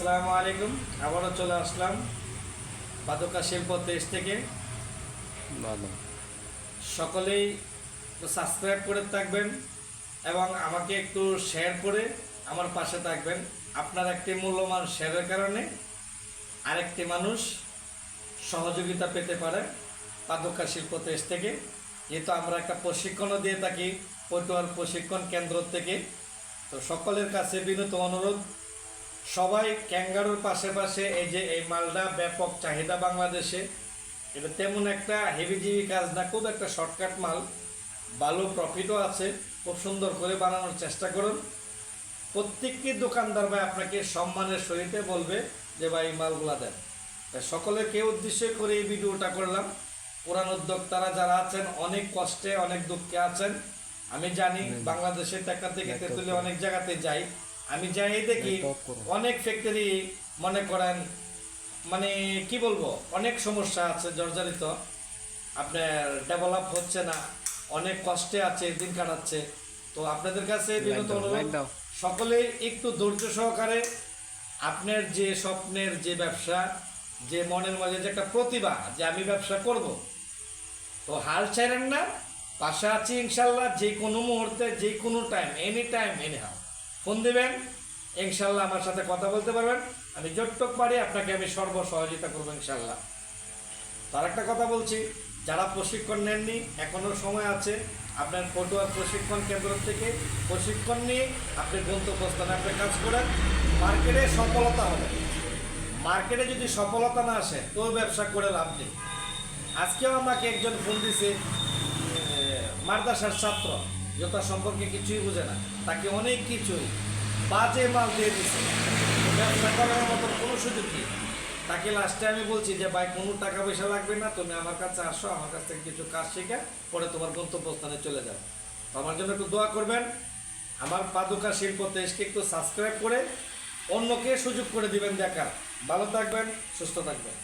আসসালামু আলাইকুম। আবারও চলে আসলাম পাদকা শিল্প দেশ থেকে। ভালো। সকলেই সাবস্ক্রাইব করে থাকবেন এবং আমাকে একটু শেয়ার করে আমার পাশে থাকবেন। আপনার একটি মূল্যবান শেয়ারের কারণে আরেকটি মানুষ সহযোগিতা পেতে পারে পাদকা শিল্প দেশ থেকে। যেহেতু আমরা একটা প্রশিক্ষণও দিয়ে থাকি পটুয়ার প্রশিক্ষণ কেন্দ্র থেকে। তো সকলের কাছে বিনীত অনুরোধ সবাই ক্যাঙ্গারুর পাশে পাশে এই যে এই মালটা ব্যাপক চাহিদা বাংলাদেশে। এটা তেমন একটা হেভিজিবি কাজ না খুব একটা শর্টকাট মাল। ভালো প্রফিটও আছে খুব সুন্দর করে বানানোর চেষ্টা করুন। প্রত্যেকটি দোকানদার ভাই আপনাকে সম্মানের সহিতে বলবে যে ভাই এই মালগুলা দেন। সকলেকে উদ্দেশ্য করে এই ভিডিওটা করলাম। পুরান উদ্যোক্তারা যারা আছেন অনেক কষ্টে অনেক দুঃখে আছেন। আমি জানি বাংলাদেশের টাকা থেকে তেঁতুলে অনেক জায়গাতে যাই আমি যাই দেখি অনেক ফ্যাক্টরি মনে করেন মানে কি বলব অনেক সমস্যা আছে জর্জরিত। আপনার ডেভেলপ হচ্ছে না অনেক কষ্টে আছে দিন কাটাচ্ছে। তো আপনাদের কাছে বিনত অনুরোধ light দাও। সকলে একটু ধৈর্য সহকারে আপনার যে স্বপ্নের যে ব্যবসা যে মনের মাঝে যে একটা প্রতিভা যে আমি ব্যবসা করব তো হাল ছাড়েন না পাশে আছি ইনশাল্লাহ যে কোনো মুহূর্তে যে কোনো time any time anyhow phone দেবেন, ইনশাল্লাহ আমার সাথে কথা বলতে পারবেন। আমি যতটুক পারি আপনাকে আমি সর্ব সহযোগিতা করব ইনশাল্লাহ। তার একটা কথা বলছি, যারা প্রশিক্ষণ নেননি এখনও সময় আছে, আপনার পটুয়ার প্রশিক্ষণ কেন্দ্র থেকে প্রশিক্ষণ নিয়ে আপনি গন্তব্যস্থানে আপনি কাজ করেন। মার্কেটে সফলতা হবে। মার্কেটে যদি সফলতা না আসে, তো ব্যবসা করে লাভ নেই। আজকেও আমাকে একজন ফোন দিছে মাদ্রাসার ছাত্র। জোতা সম্পর্কে কিছুই বুঝে না। তাকে অনেক কিছুই বাজে মাল দিয়ে দিছে। ব্যবসা করার মতো কোনো সুযোগ নেই। তাকে লাস্টে আমি বলছি যে, ভাই, কোনো টাকা পয়সা লাগবে না, তুমি আমার কাছে আসো, আমার কাছ থেকে কিছু কাজ শিখে, পরে তোমার গন্তব্যস্থানে চলে তো আমার জন্য একটু দোয়া করবেন। আমার পাদুকা শিল্প দেশকে একটু সাবস্ক্রাইব করে অন্যকে সুযোগ করে দিবেন দেখার। ভালো থাকবেন, সুস্থ থাকবেন।